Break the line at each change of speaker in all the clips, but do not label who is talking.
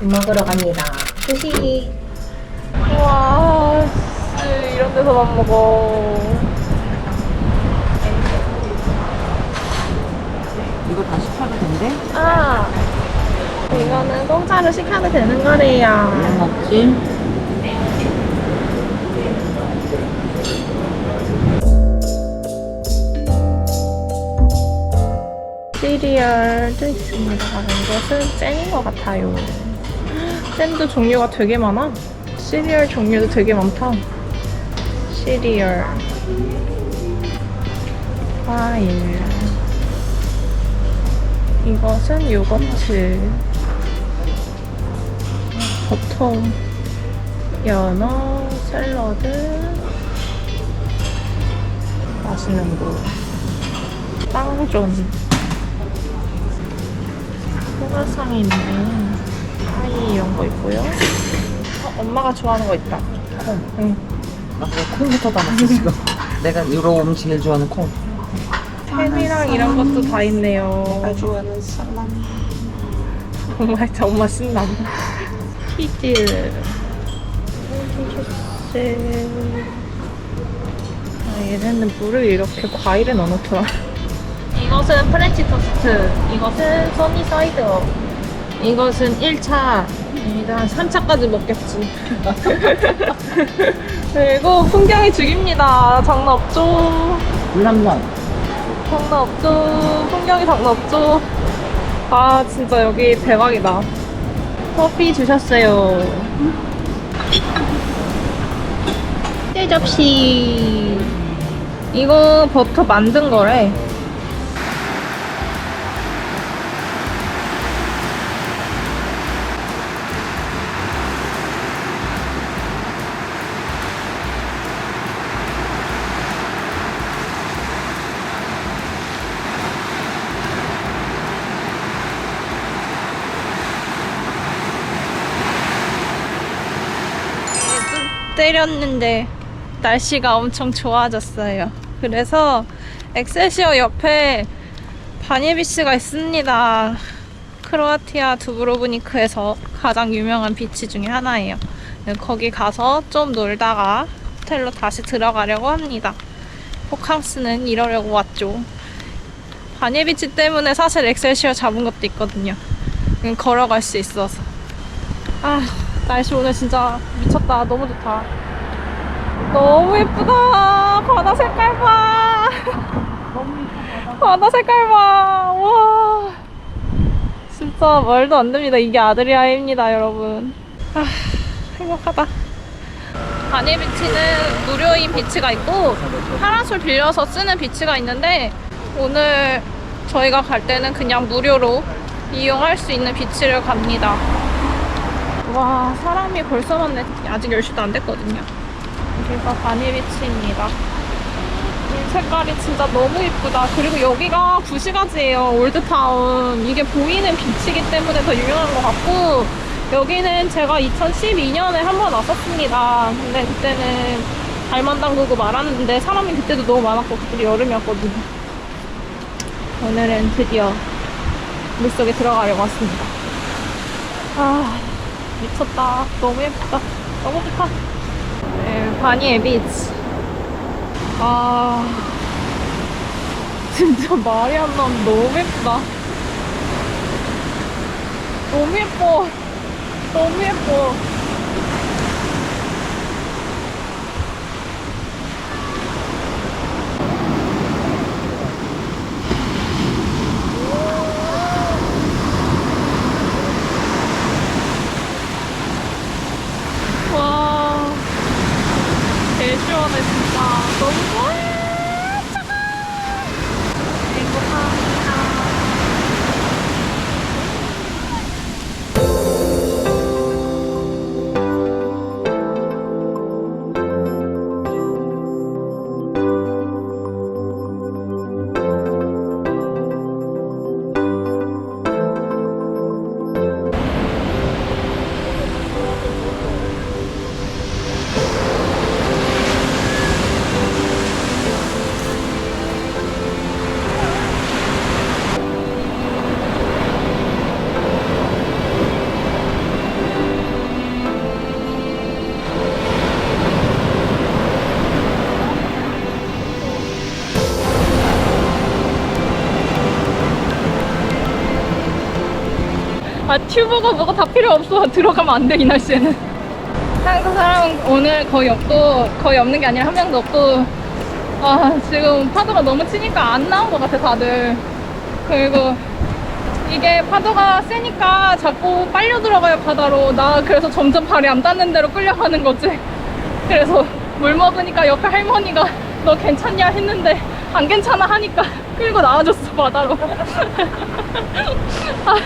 먹으러 갑니다.
우와, 씨, 이런 데서만 먹어.
이거 다 시켜도 된대?
아, 이거는 공짜로 시켜도 되는 거래요.
왜 먹지?
시리얼도 있습니다. 이것은 잼인 것 같아요. 잼도 종류가 되게 많아. 시리얼 종류도 되게 많다. 시리얼. 과일. 이것은 요거트. 버터. 연어, 샐러드. 맛있는 거. 빵존. 소가상이 있네. 파이 이런 거 있고요. 어, 엄마가 좋아하는 거 있다. 콩. 응.
나 그래 콩부터 담았어 지금 내가 유로움 제일 좋아하는 콩
햄이랑 이런 것도 다 있네요.
내가 좋아하는 살라미
엄마 진짜 엄마 신나. 키즈. 아, 얘네는 물을 이렇게 과일에 넣어놓더라. 이것은 프렌치 토스트. 이것은 써니 사이드업. 이것은 1차. 일단 3차까지 먹겠지. 그리고 풍경이 죽입니다. 장난 없죠.
물란면
장난 없죠. 풍경이 장난 없죠. 아, 진짜 여기 대박이다. 커피 주셨어요. 떼 접시. 이거 버터 만든 거래. 좀 때렸는데 날씨가 엄청 좋아졌어요. 그래서 엑셀시어 옆에 바니비스가 있습니다. 크로아티아 두브로브니크에서 가장 유명한 비치 중에 하나예요. 거기 가서 좀 놀다가 호텔로 다시 들어가려고 합니다. 호캉스는 이러려고 왔죠. 바니비치 때문에 사실 엑셀시어 잡은 것도 있거든요. 음, 걸어갈 수 있어서. 아, 날씨 오늘 진짜 미쳤 다. 너무 좋다. 너무 예쁘다. 바다 색깔 봐. 바다 색깔 봐. 와. 진짜 말도 안 됩니다. 이게 아드리아입니다, 여러분. 아, 행복하다. 바니 비치는 무료인 비치가 있고 파라솔 빌려서 쓰는 비치가 있는데 오늘 저희가 갈 때는 그냥 무료로 이용할 수 있는 비치를 갑니다. 와 사람이 벌써 많네. 아직 10시도 안 됐거든요. 여기가 바니비치입니다. 이 색깔이 진짜 너무 이쁘다. 그리고 여기가 구시가지예요 올드타운. 이게 보이는 비치이기 때문에 더 유명한 것 같고 여기는 제가 2012년에 한 번 왔었습니다. 근데 그때는 발만 담그고 말았는데 사람이 그때도 너무 많았고 그때 여름이었거든요. 오늘은 드디어 물속에 들어가려고 왔습니다. 아 미쳤다. 너무 예쁘다. 너무 좋다. 네, 바니의 비치. 아, 진짜 말이 안 나면 너무 예쁘다. 너무 예뻐. 너무 예뻐. 튜브가 뭐가 다 필요 없어. 들어가면 안 돼, 이 날씨에는. 한국 사람은 오늘 거의 없고, 거의 없는 게 아니라 한 명도 없고, 아, 지금 파도가 너무 치니까 안 나온 것 같아, 다들. 그리고 이게 파도가 세니까 자꾸 빨려 들어가요, 바다로. 나 그래서 점점 발이 안 닿는 대로 끌려가는 거지. 그래서 물 먹으니까 옆에 할머니가 너 괜찮냐 했는데 안 괜찮아 하니까 끌고 나와줬어, 바다로. 아,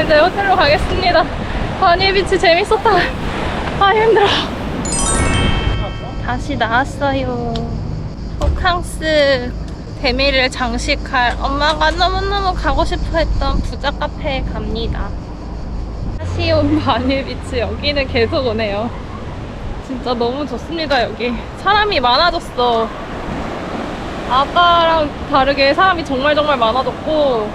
이제 호텔로 가겠습니다. 바니비치 재밌었다. 아, 힘들어. 다시 나왔어요. 호캉스 대미를 장식할 엄마가 너무너무 가고 싶어 했던 부자 카페에 갑니다. 온 바니비치 여기는 계속 오네요. 진짜 너무 좋습니다, 여기. 사람이 많아졌어. 아까랑 다르게 사람이 정말 정말 많아졌고,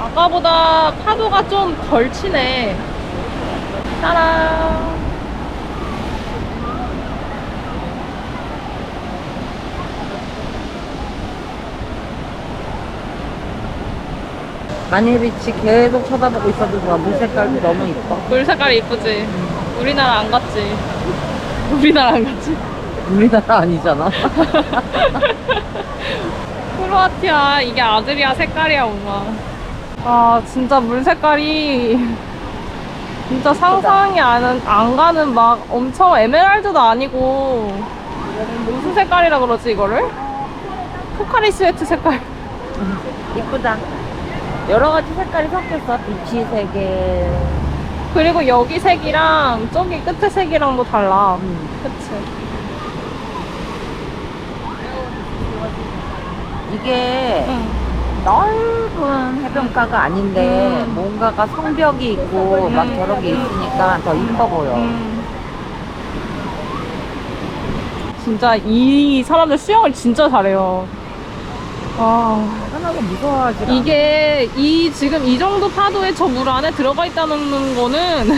아까보다 파도가 좀 덜 치네. 짜란.
마니비치 계속 쳐다보고 있어도 좋아. 물 색깔도 너무 이뻐.
물 색깔이 이쁘지? 우리나라 안 갔지? 우리나라 안 갔지?
우리나라 아니잖아.
크로아티아 이게 아드리아 색깔이야 엄마 아 진짜 물 색깔이 진짜 상상이 안, 안 가는 막 엄청 에메랄드도 아니고 무슨 색깔이라 그러지 이거를? 포카리 스웨트 색깔
이쁘다. 여러 가지 색깔이 섞였어. 빛이 세 개.
그리고 여기 색이랑 저기 끝에 색이랑도 달라
음.
그치?
이게
응.
넓은 해변가가 아닌데
음.
뭔가가 성벽이 있고 막
음.
저런 게 있으니까 더 이뻐 보여.
음. 진짜 이 사람들 수영을 진짜 잘해요. 와.
하나도 무서워하지 않아.
이게 이 지금 이 정도 파도에 저 물 안에 들어가 있다는 거는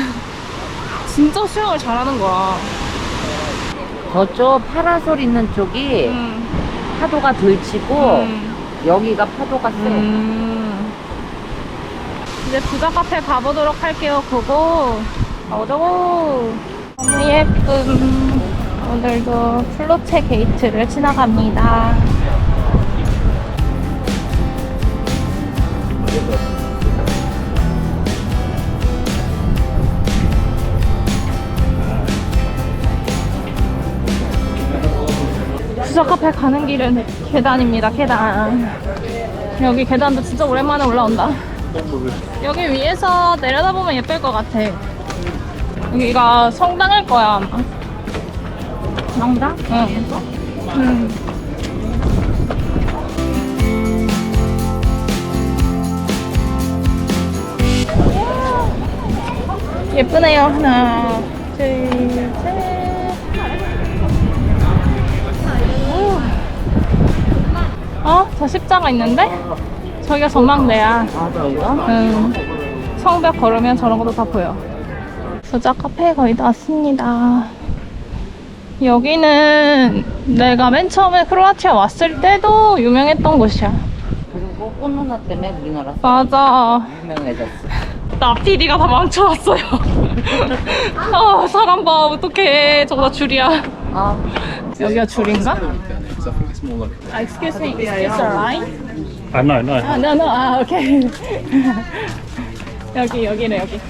진짜 수영을 잘하는 거야.
저쪽 파라솔 있는 쪽이
음.
파도가 덜 치고
음.
여기가 파도가 세.
음. 이제 부자 카페 가보도록 할게요. 그거 가보자고. 너무 예쁨. 오늘도 플로체 게이트를 지나갑니다. 부자 카페 가는 길은 계단입니다. 계단. 여기 계단도 진짜 오랜만에 올라온다. 여기 위에서 내려다보면 예쁠 것 같아. 여기가 성당일 거야 아마.
성당?
응. 응. 예쁘네요. 하나, 둘, 셋. 어? 저 십자가 있는데? 저기가 전망대야.
아?
응. 성벽 걸으면 저런 것도 다 보여. 부자 카페에 거의 다 왔습니다. 여기는 내가 맨 처음에 크로아티아 왔을 때도 유명했던 곳이야.
그리고 꽃누나 때문에 우리나라
맞아.
유명해졌어.
나 PD가 다 망쳐왔어요. 아, 사람 봐. 어떡해. 저거 다 줄이야.
아,
여기가 줄인가? 아, excuse me. Is this a line?
Uh, no, no.
아, no, no. 아, 오케이. 여기, 여기네, 여기.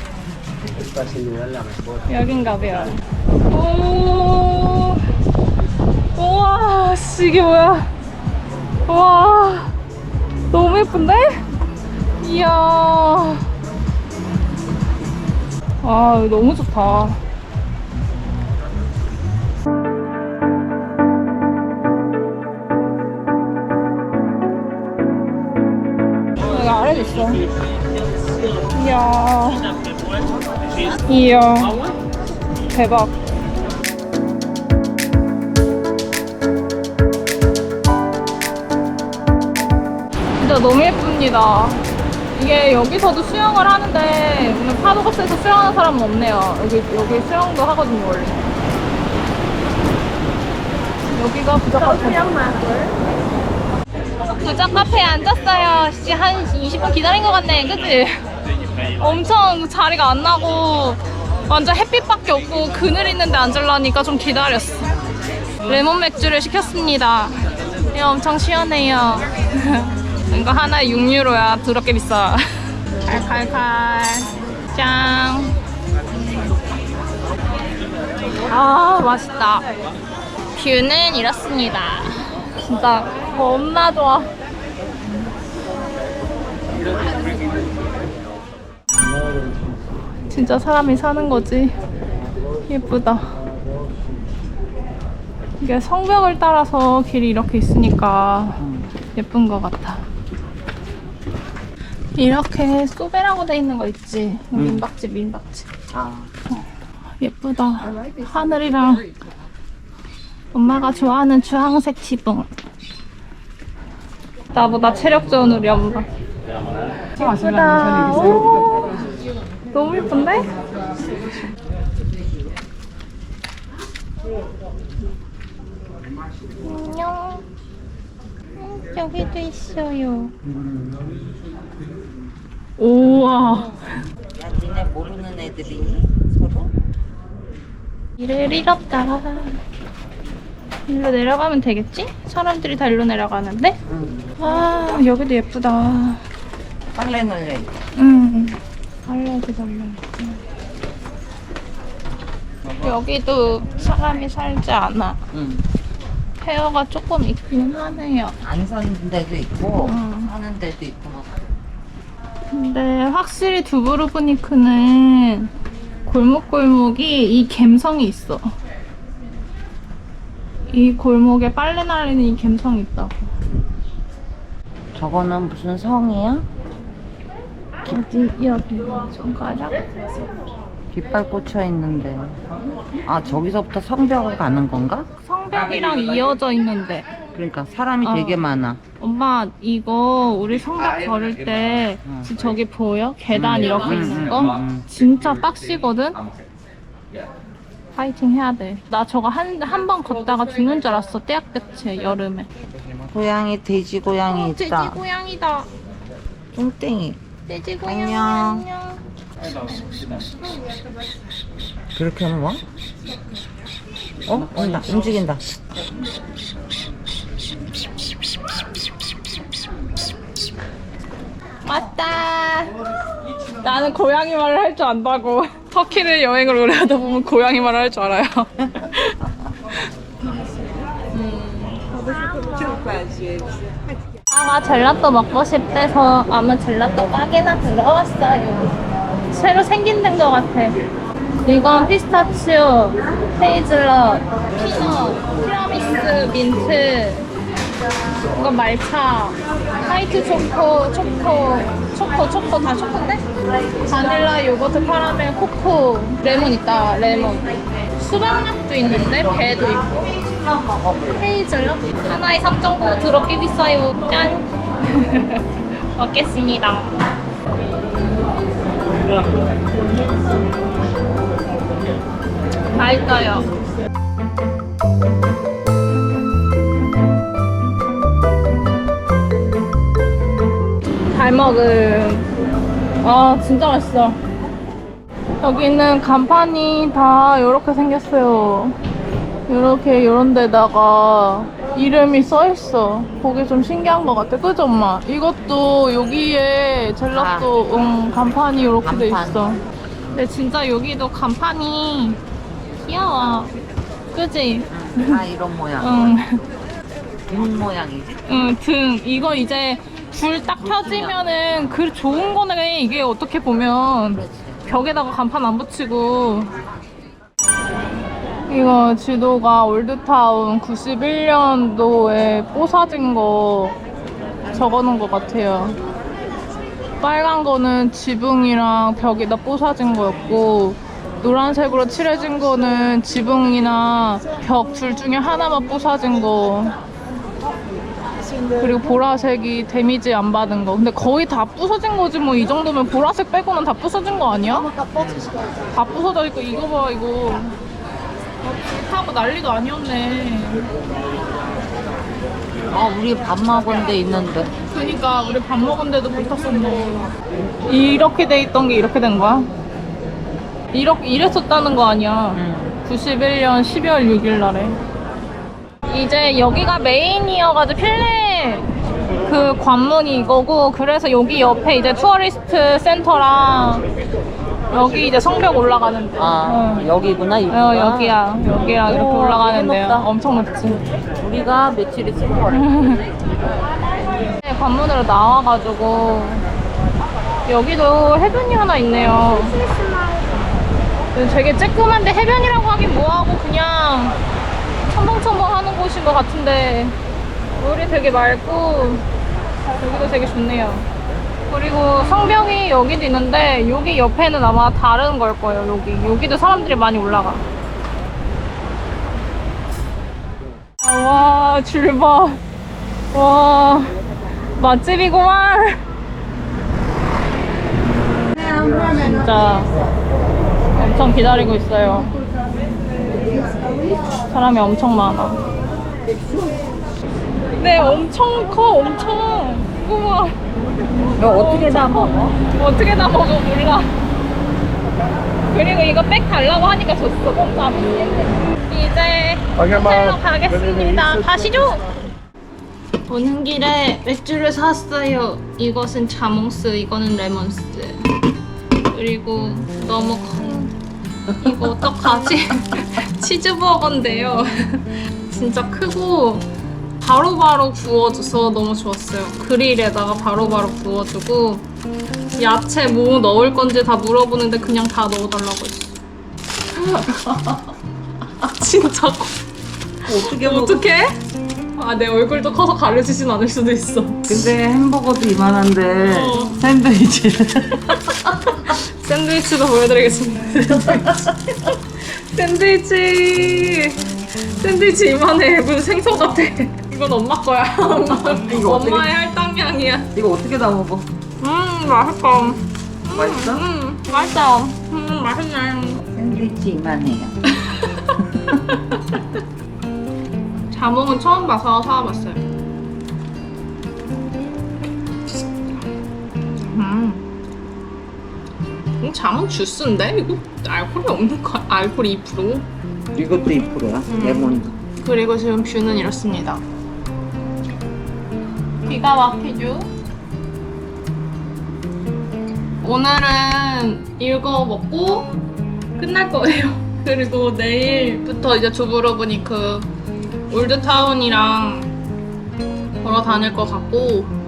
여긴가 봐요. 오. 우와, 씨, 이게 뭐야. 와. 너무 예쁜데? 이야. 아, 너무 좋다. 있어. 이야. 이야. 대박. 진짜 너무 예쁩니다. 이게 여기서도 수영을 하는데 오늘 파도가 세서 수영하는 사람은 없네요. 여기 여기 수영도 하거든요 원래. 여기가 부자 카페. 부자 카페에 앉았어요. 씨, 한 20분 기다린 것 같네, 그치? 엄청 자리가 안 나고 완전 햇빛밖에 없고 그늘 있는데 앉으려니까 좀 기다렸어. 레몬 맥주를 시켰습니다. 이거 엄청 시원해요. 이거 하나에 6유로야. 더럽게 비싸. 칼칼칼. 짱. 아, 맛있다. 뷰는 이렇습니다. 진짜 겁나 좋아. 진짜 사람이 사는 거지. 예쁘다. 이게 성벽을 따라서 길이 이렇게 있으니까 예쁜 것 같아. 이렇게 소베라고 돼 있는 거 있지? 민박집, 민박집.
아.
예쁘다. 하늘이랑 엄마가 좋아하는 주황색 지붕. 나보다 체력 좋은 우리 엄마. 예쁘다. 오, 너무 예쁜데? 안녕. 음, 여기도 있어요. 우와.
야, 니네 모르는 애들이니? 서로?
길을 잃었다. 일로 내려가면 되겠지? 사람들이 다 일로 내려가는데?
응.
아, 여기도 예쁘다.
빨래 널려 있다.
응. 달려야지, 달려야지. 여기도 사람이 살지 않아.
응.
페어가 조금 있긴 하네요.
안 사는 데도 있고,
응.
사는 데도 있고, 막.
근데 확실히 두브로브니크는 골목골목이 이 갬성이 있어. 이 골목에 빨래 날리는 이 갬성이 있다고.
저거는 무슨 성이야?
좀 가자.
깃발 꽂혀 있는데. 아, 저기서부터 성벽을 가는 건가?
성벽이랑 이어져 있는데
그러니까 사람이
어.
되게 많아.
엄마 이거 우리 성벽 걸을 때
응.
지금 저기 보여? 계단 이렇게
응,
있는
응,
거?
응, 응.
진짜 빡시거든? 파이팅 해야 돼. 나 저거 한 한 번 걷다가 죽는 줄 알았어. 떼약 대체 여름에.
고양이, 돼지 고양이
돼지
있다.
고양이다.
뚱땡이.
돼지 고양이
안녕.
안녕.
그렇게 하면 뭐? 어? 온다. 움직인다.
왔다. 나는 고양이 말을 할 줄 안다고. 터키를 여행을 오래 하다 보면 고양이 말을 할 줄 알아요. 아마 젤라또 먹고 싶대서 아마 젤라또 가게나 들어왔어요. 새로 생긴 데인 것 같아. 이건 피스타치오, 헤이즐넛, 피넛, 티라미수, 민트, 이건 말차, 화이트 초코, 초코, 초코, 초코 다 초코인데? 바닐라, 요거트, 카라멜, 코코, 레몬 있다, 레몬. 수박맛도 있는데 배도 있고. 헤이즐넛 하나에 3.9 더럽게 비싸요. 짠. 먹겠습니다. 맛있어요. 잘 먹음. 아, 진짜 맛있어. 여기는 간판이 다 이렇게 생겼어요. 이렇게 이런 데다가 이름이 써 있어. 그게 좀 신기한 것 같아. 그죠, 엄마? 이것도 여기에 젤라또 응, 간판이 이렇게 돼
간판.
있어. 근데 진짜 여기도 간판이 귀여워. 그지?
아, 이런 모양.
응.
등 모양이지?
응, 등. 이거 이제 불 딱 켜지면은 그 좋은 거네. 이게 어떻게 보면. 벽에다가 간판 안 붙이고 이거 지도가 올드타운 91년도에 뽀사진 거 적어놓은 것 같아요 빨간 거는 지붕이랑 벽에다 뽀사진 거였고 노란색으로 칠해진 거는 지붕이나 벽 둘 중에 하나만 뽀사진 거 그리고 보라색이 데미지 안 받은 거. 근데 거의 다 부서진 거지 뭐 이 정도면 보라색 빼고는 다 부서진 거 아니야? 다 부서져 있고 이거 봐 이거. 하고 난리도 아니었네.
아 우리 밥 먹은 데 있는데
그니까 우리 밥 먹은 데도 붙었었네. 이렇게 돼 있던 게 이렇게 된 거야? 이렇게 이랬었다는 거 아니야?
응.
91년 12월 6일 날에. 이제 여기가 메인이어가지고 필레 그 관문이 이거고 그래서 여기 옆에 이제 투어리스트 센터랑 여기 이제 성벽 올라가는데.
아
응.
여기구나 이구나
어, 여기야. 여기랑 이렇게
오. 되게 높다.
엄청 높지.
우리가 며칠 있을 거래
네, 관문으로 나와가지고 여기도 해변이 하나 있네요. 되게 쬐끄만데 해변이라고 하긴 뭐하고 그냥 첨벙첨벙 하는 곳인 것 같은데 물이 되게 맑고 여기도 되게 좋네요. 그리고 성벽이 여기도 있는데 여기 옆에는 아마 다른 걸 거예요. 여기 여기도 사람들이 많이 올라가. 아, 와 줄봐. 와 맛집이구만. 진짜 엄청 기다리고 있어요. 사람이 엄청 많아. 네, 엄청 커, 엄청. 우와,
이거 어떻게 다 먹어?
어떻게 다 먹어, 몰라. 그리고 이거 백 달라고 하니까 줬어, 공짜로. 이제 호텔로 가겠습니다. 가시죠! 오는 길에 맥주를 샀어요. 이것은 자몽스, 이거는 레몬스. 그리고 너무 커. 이거 어떡하지? 치즈버거인데요. 진짜 크고 바로바로 구워줘서 너무 좋았어요. 그릴에다가 바로바로 구워주고 야채 뭐 넣을 건지 다 물어보는데 그냥 다 넣어달라고 했어. 진짜 커.
어떻게
어떡해? 아, 내 얼굴도 커서 가려지진 않을 수도 있어.
근데 햄버거도 이만한데
어.
샌드위치
샌드위치도 보여드리겠습니다. 샌드위치. 샌드위치 이만해. 무슨 생선 같아. 이건 엄마 거야.
이거 어떻게-
엄마의 할당량이야.
이거 어떻게 다 먹어?
음, 맛있어.
맛있어?
음, 맛있어. 음, 맛있네.
샌드위치 이만해요
자몽은 처음 봐서 사와봤어요. 이 자몽 주스인데? 이거 알코올이 없는 거 알코올 2%?
이것도 2%야
음.
레몬
그리고 지금 뷰는 이렇습니다. 기가 막히죠? 오늘은 이거 먹고 끝날 거예요. 그리고 내일부터 이제 두부로보니 그 올드타운이랑 걸어 다닐 것 같고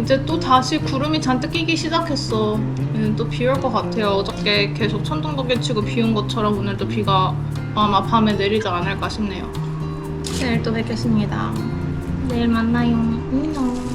이제 또 다시 구름이 잔뜩 끼기 시작했어. 음, 또비 올 것 같아요. 어저께 계속 천둥번개 치고 비 온 것처럼 오늘도 비가 아마 밤에 내리지 않을까 싶네요. 내일 또 뵙겠습니다. 내일 만나요. 안녕.